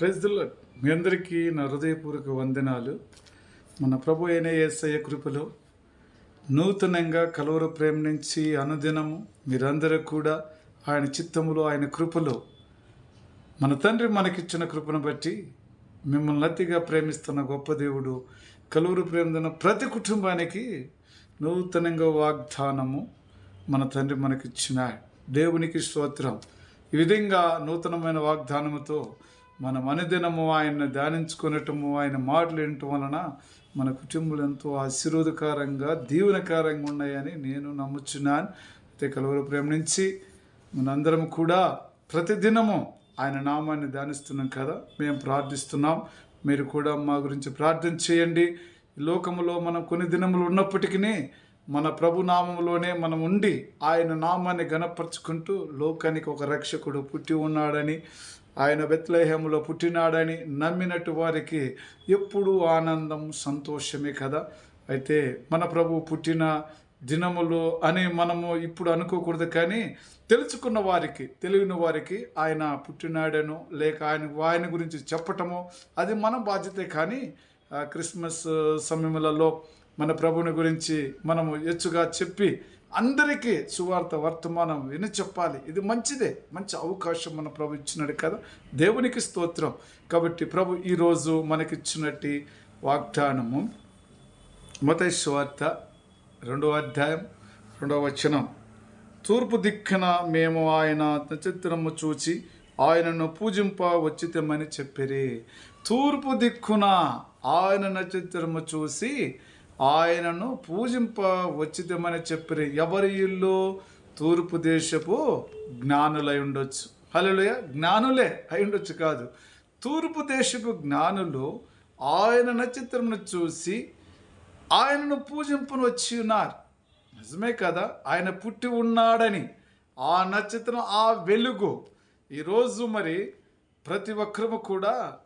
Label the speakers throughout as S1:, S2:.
S1: ప్రజలు మీ అందరికీ నా హృదయపూర్వక వందనాలు. మన ప్రభు అయిన యేసయ్య కృపలో నూతనంగా కలవర ప్రేమ నుంచి అనుదినము మీరందరూ కూడా ఆయన చిత్తములో ఆయన కృపలో మన తండ్రి మనకిచ్చిన కృపను బట్టి మిమ్మల్ని అతిగా ప్రేమిస్తున్న గొప్ప దేవుడు కలువురు ప్రేమిస్తున్న ప్రతి కుటుంబానికి నూతనంగా వాగ్దానము మన తండ్రి మనకిచ్చిన. దేవునికి స్తోత్రం. ఈ విధంగా నూతనమైన వాగ్దానముతో మనం అనుదినము ఆయన్ని ధ్యానించుకునటము ఆయన మాటలు వినటం వలన మన కుటుంబాలు ఎంతో ఆశీర్వదకరంగా దీవెనకరంగా ఉన్నాయని నేను నమ్ముచున్నాను. అయితే కలువరు ప్రేమ నుంచి మనందరం కూడా ప్రతిదినము ఆయన నామాన్ని ధ్యానిస్తున్నాం కదా. మేము ప్రార్థిస్తున్నాం. మీరు కూడా మా గురించి ప్రార్థన చేయండి. లోకములో మనం కొన్ని దినములు ఉన్నప్పటికీ మన ప్రభు నామంలోనే మనం ఉండి ఆయన నామాన్ని గణపరుచుకుంటూ లోకానికి ఒక రక్షకుడు పుట్టి ఉన్నాడని ఆయన బెత్లహేములో పుట్టినాడని నమ్మినట్టు వారికి ఎప్పుడూ ఆనందం సంతోషమే కదా. అయితే మన ప్రభు పుట్టిన దినములు అని మనము ఇప్పుడు అనుకోకూడదు కానీ తెలుసుకున్న వారికి తెలియని వారికి ఆయన పుట్టినాడను లేక ఆయన ఆయన గురించి చెప్పటము అది మన బాధ్యతే కానీ క్రిస్మస్ సమయములలో మన ప్రభుని గురించి మనము ఎచ్చుగా చెప్పి అందరికీ సువార్త వర్తమానం విని చెప్పాలి. ఇది మంచిదే. మంచి అవకాశం మన ప్రభు ఇచ్చినాడు కదా. దేవునికి స్తోత్రం. కాబట్టి ప్రభు ఈరోజు మనకిచ్చినట్టు వాగ్దానము మత సువార్త రెండవ అధ్యాయం రెండవ వచనం. తూర్పు దిక్కున మేము ఆయన నక్షత్రము చూచి ఆయనను పూజింప వచ్చితమని చెప్పిరి. తూర్పు దిక్కున ఆయన నక్షత్రము చూసి ఆయనను పూజింప వచ్చిదమని చెప్పి ఎవరి ఇల్లు? తూర్పు దేశపు జ్ఞానులై ఉండొచ్చు. హలోయ జ్ఞానులే అయి ఉండొచ్చు కాదు. తూర్పు దేశపు జ్ఞానులు ఆయన నక్షత్రమును చూసి ఆయనను పూజింపును వచ్చి ఉన్నారు. నిజమే కదా? ఆయన పుట్టి ఉన్నాడని. ఆ నక్షత్రం ఆ వెలుగు. ఈరోజు మరి ప్రతి ఒక్కరు కూడా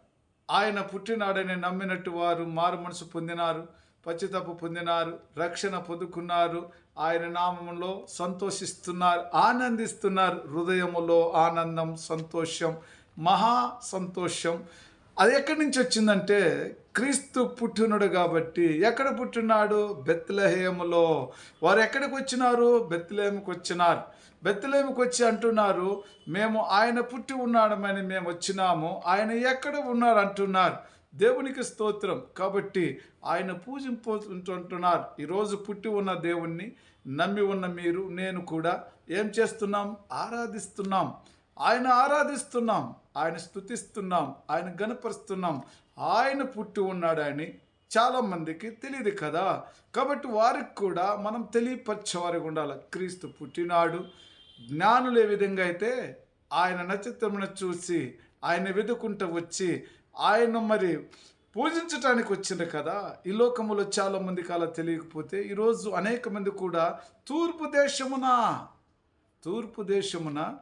S1: ఆయన పుట్టినాడని నమ్మినట్టు వారు మారు మనసు పొందినారు. పచ్చితప్పు పొందినారు రక్షణ పొందుకున్నారు ఆయన నామంలో సంతోషిస్తున్నారు ఆనందిస్తున్నారు హృదయములో ఆనందం సంతోషం మహా సంతోషం. అది ఎక్కడి నుంచి వచ్చిందంటే క్రీస్తు పుట్టినడు కాబట్టి. ఎక్కడ పుట్టినాడు? బెత్లహేములో. వారు ఎక్కడికి వచ్చినారు? బెత్లహేముకి వచ్చినారు. బెత్లహేముకి వచ్చి అంటున్నారు మేము ఆయన పుట్టి ఉన్నాడమని మేము వచ్చినాము. ఆయన ఎక్కడ ఉన్నారు? అంటున్నారు. దేవునికి స్తోత్రం. కాబట్టి ఆయన పూజింపుంటున్నారు ఈరోజు పుట్టి ఉన్న దేవుణ్ణి నమ్మి ఉన్న మీరు నేను కూడా ఏం చేస్తున్నాం? ఆరాధిస్తున్నాం. ఆయన ఆరాధిస్తున్నాం. ఆయన స్తుతిస్తున్నాం. ఆయన గనపరుస్తున్నాం ఆయన పుట్టి ఉన్నాడని చాలామందికి తెలియదు కదా. కాబట్టి వారికి కూడా మనం తెలియపరిచేవారికి ఉండాలి. క్రీస్తు పుట్టినాడు. జ్ఞానులు ఏ విధంగా అయితే ఆయన నక్షత్రమును చూసి ఆయన వెతుకుంటూ వచ్చి ఆయన మరి పూజించటానికి వచ్చింది కదా ఈ లోకములో చాలామంది అలా తెలియకపోతే ఈరోజు అనేక మంది కూడా తూర్పు దేశమున తూర్పు దేశమున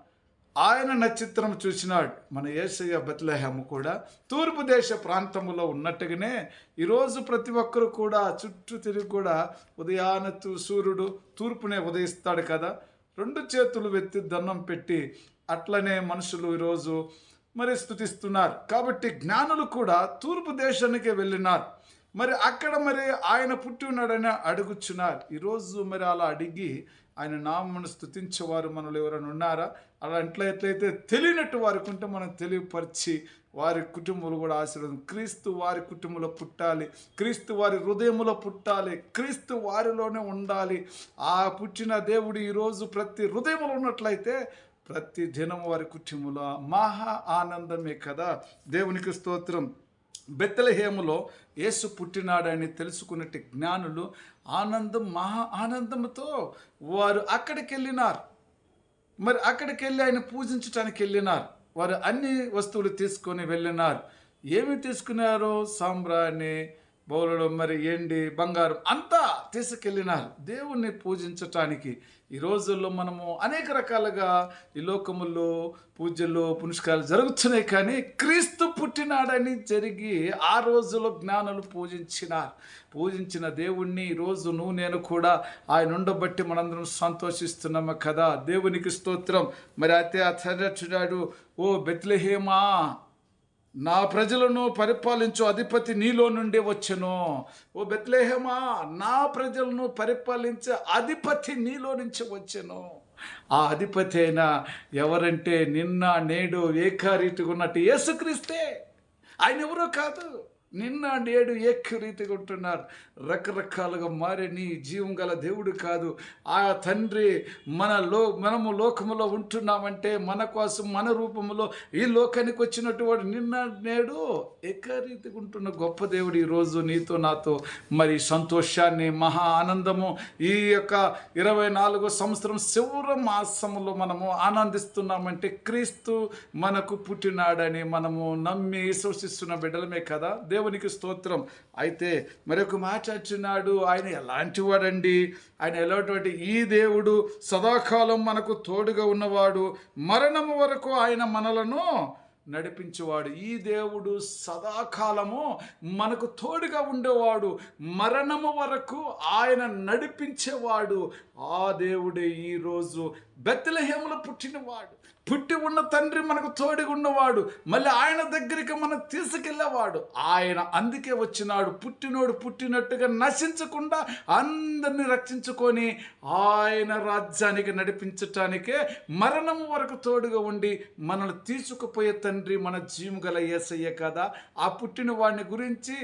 S1: ఆయన నక్షత్రం చూసినాడు. మన ఏసయ్య బెత్లహేము కూడా తూర్పు దేశ ప్రాంతములో ఉన్నట్టుగానే ఈరోజు ప్రతి ఒక్కరు కూడా చుట్టూ తిరిగి కూడా ఉదయాన సూర్యుడు తూర్పునే ఉదయిస్తాడు కదా. రెండు చేతులు వెత్తి దండం పెట్టి అట్లనే మనుషులు ఈరోజు మరి స్థుతిస్తున్నారు కాబట్టి జ్ఞానులు కూడా తూర్పు దేశానికి వెళ్ళినారు. మరి అక్కడ మరి ఆయన పుట్టి ఉన్నాడని అడుగుచున్నారు. ఈరోజు మరి అలా అడిగి ఆయన నామను స్థుతించేవారు మనలో ఎవరైనా ఉన్నారా? అలా ఎట్లయితే తెలియనట్టు వారికి ఉంటే మనం తెలియపరిచి వారి కుటుంబాలు కూడా ఆశీర్వాదం క్రీస్తు వారి కుటుంబంలో పుట్టాలి. క్రీస్తు వారి హృదయంలో పుట్టాలి. క్రీస్తు వారిలోనే ఉండాలి. ఆ పుట్టిన దేవుడు ఈరోజు ప్రతి హృదయంలో ఉన్నట్లయితే ప్రతి దినం వారి కుటుంబంలో మహా ఆనందమే కదా. దేవునికి స్తోత్రం. బెత్తలహేములో యేసు పుట్టినాడని తెలుసుకున్నట్టు జ్ఞానులు ఆనందం మహా ఆనందంతో వారు అక్కడికి వెళ్ళినారు మరి అక్కడికి వెళ్ళి ఆయన పూజించడానికి వెళ్ళినారు. వారు అన్ని వస్తువులు తీసుకొని వెళ్ళినారు. ఏమి తీసుకున్నారో సాంబ్రాణి బౌలుడు మరి ఎండి బంగారం. అంతా తీసుకెళ్ళినారు. దేవుణ్ణి పూజించటానికి ఈ రోజుల్లో మనము అనేక రకాలుగా ఈ లోకముల్లో పూజలు పునస్కారాలు జరుగుతున్నాయి కానీ క్రీస్తు పుట్టినాడని జరిగి ఆ రోజులో జ్ఞానులు పూజించినారు. పూజించిన దేవుణ్ణి ఈరోజు నువ్వు నేను కూడా ఆయన ఉండబట్టి మనందరం సంతోషిస్తున్నాము కదా. దేవునికి స్తోత్రం. మరి అయితే అతడు ఓ బెత్లహేమా నా ప్రజలను పరిపాలించు అధిపతి నీలో నుండి వచ్చెను. ఓ బెత్లేహమా నా ప్రజలను పరిపాలించే అధిపతి నీలో నుంచి వచ్చెను. ఆ అధిపతి అయినా ఎవరంటే నిన్న నేడు ఏకారీతిగా ఉన్నట్టు యేసుక్రీస్తే. ఆయన ఎవరో కాదు. నిన్న నేడు ఏకరీతిగా ఉంటున్నారు రకరకాలుగా మారే నీ జీవం గల దేవుడు కాదు. ఆ తండ్రి మన లో మనము లోకములో ఉంటున్నామంటే మన కోసం మన రూపంలో ఈ లోకానికి వచ్చినటువంటి నిన్న నేడు ఏకరీతిగా ఉంటున్న గొప్ప దేవుడు ఈరోజు నీతో నాతో. మరి సంతోషాన్ని మహా ఆనందము ఈ యొక్క ఇరవై నాలుగో సంవత్సరం శివర మాసములో మనము ఆనందిస్తున్నామంటే క్రీస్తు మనకు పుట్టినాడని మనము నమ్మి విశ్వసిస్తున్న బిడ్డలమే కదా? దేవునికి స్తోత్రం. అయితే మరొక మాట్లాడుచున్నాడు ఆయన ఎలాంటి వాడండి ఆయన ఎలాంటి ఈ దేవుడు సదాకాలం మనకు తోడుగా ఉన్నవాడు. మరణము వరకు ఆయన మనలను నడిపించేవాడు. ఈ దేవుడు సదాకాలము మనకు తోడుగా ఉండేవాడు. మరణము వరకు ఆయన నడిపించేవాడు. ఆ దేవుడే ఈరోజు బెత్తలహేములు పుట్టినవాడు. పుట్టి ఉన్న తండ్రి మనకు తోడుగా ఉన్నవాడు. మళ్ళీ ఆయన దగ్గరికి మనం తీసుకెళ్ళేవాడు. ఆయన అందుకే వచ్చినాడు. పుట్టినోడు పుట్టినట్టుగా నశించకుండా అందరిని రక్షించుకొని ఆయన రాజ్యానికి నడిపించటానికే మరణం వరకు తోడుగా ఉండి మనల్ని తీసుకుపోయే తండ్రి మన జీవుగల ఏసయ్య కదా. ఆ పుట్టిన వాడిని గురించి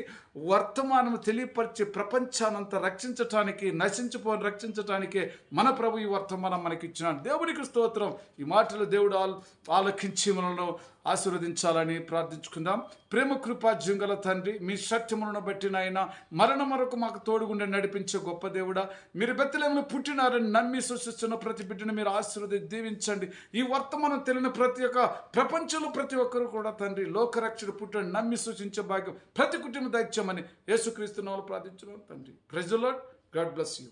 S1: వర్తమానం తెలియపరిచి ప్రపంచానంతా రక్షించటానికి నశించిపోని రక్షించటానికే మన ప్రభు ఈ వర్తమానం మనకి ఇచ్చినాడు దేవునికి స్తోత్రం. ఈ మాటలు దేవుడు ఆలోకించి ఆలకించి మనల్ని ఆశీర్వదించాలని ప్రార్థించుకుందాం. ప్రేమ కృపా జింగల తండ్రి మీ సత్యములను బట్టి నాయన మరణం వరకు మాకు తోడుగుండి నడిపించే గొప్ప దేవుడా. మీరు బెత్తలేములు పుట్టినారని నమ్మి సృష్టిస్తున్న ప్రతి బిడ్డను మీరు ఆశీర్వది దీవించండి. ఈ వర్తమానం తెలియని ప్రతి ఒక్క ప్రపంచంలో ప్రతి ఒక్కరు కూడా తండ్రి లోకరక్షణ పుట్టని నమ్మి సూచించే భాగ్యం ప్రతి కుటుంబ దైత్యమని యేసుక్రీస్తు నామములో ప్రార్థించడం తండ్రి. ప్రజలో గాడ్ బ్లెస్ యూ